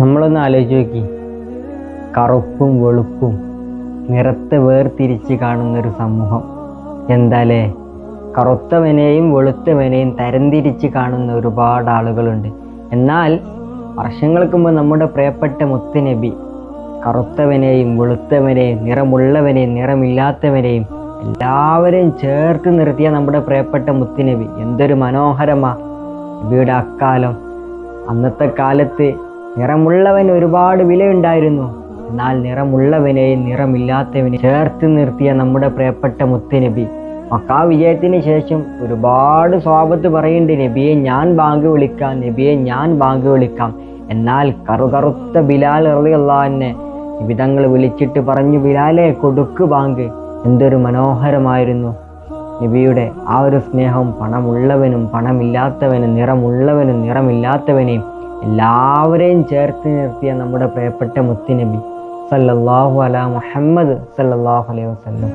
നമ്മളൊന്ന് ആലോചിച്ച് നോക്കി. കറുപ്പും വെളുപ്പും നിറത്തെ വേർതിരിച്ച് കാണുന്നൊരു സമൂഹം. എന്താലേ? കറുത്തവനെയും വെളുത്തവനെയും തരംതിരിച്ച് കാണുന്ന ഒരുപാട് ആളുകളുണ്ട്. എന്നാൽ വർഷങ്ങൾക്ക് മുമ്പ് നമ്മുടെ പ്രിയപ്പെട്ട മുത്തുനബി കറുത്തവനെയും വെളുത്തവനെയും നിറമുള്ളവനെയും നിറമില്ലാത്തവനെയും എല്ലാവരെയും ചേർത്ത് നിർത്തിയ നമ്മുടെ പ്രിയപ്പെട്ട മുത്തുനബി. എന്തൊരു മനോഹരമാ. നബിയുടെ അക്കാലം. അന്നത്തെ കാലത്ത് നിറമുള്ളവന് ഒരുപാട് വിലയുണ്ടായിരുന്നു. എന്നാൽ നിറമുള്ളവനെയും നിറമില്ലാത്തവനെ ചേർത്ത് നിർത്തിയ നമ്മുടെ പ്രിയപ്പെട്ട മുത്തുനബി. മക്കാ വിജയത്തിന് ശേഷം ഒരുപാട് സ്വാപത്ത് പറയുന്നുണ്ട് നബിയെ ഞാൻ ബാങ്ക് വിളിക്കാം നബിയെ ഞാൻ ബാങ്ക് വിളിക്കാം. എന്നാൽ കറുകറുത്ത ബിലാൽ എറിയല്ലാന്നെ വിധങ്ങൾ വിളിച്ചിട്ട് പറഞ്ഞു ബിലാലെ കൊടുക്ക് ബാങ്ക്. എന്തൊരു മനോഹരമായിരുന്നു. നബിയുടെ ആ ഒരു സ്നേഹം പണമുള്ളവനും പണമില്ലാത്തവനും നിറമുള്ളവനും നിറമില്ലാത്തവനെയും എല്ലാവരെയും ചേർത്ത് നിർത്തിയ നമ്മുടെ പ്രിയപ്പെട്ട മുത്തുനബി സല്ലല്ലാഹു അല മുഹമ്മദ് സല്ലല്ലാഹു അലൈഹി വസല്ലം.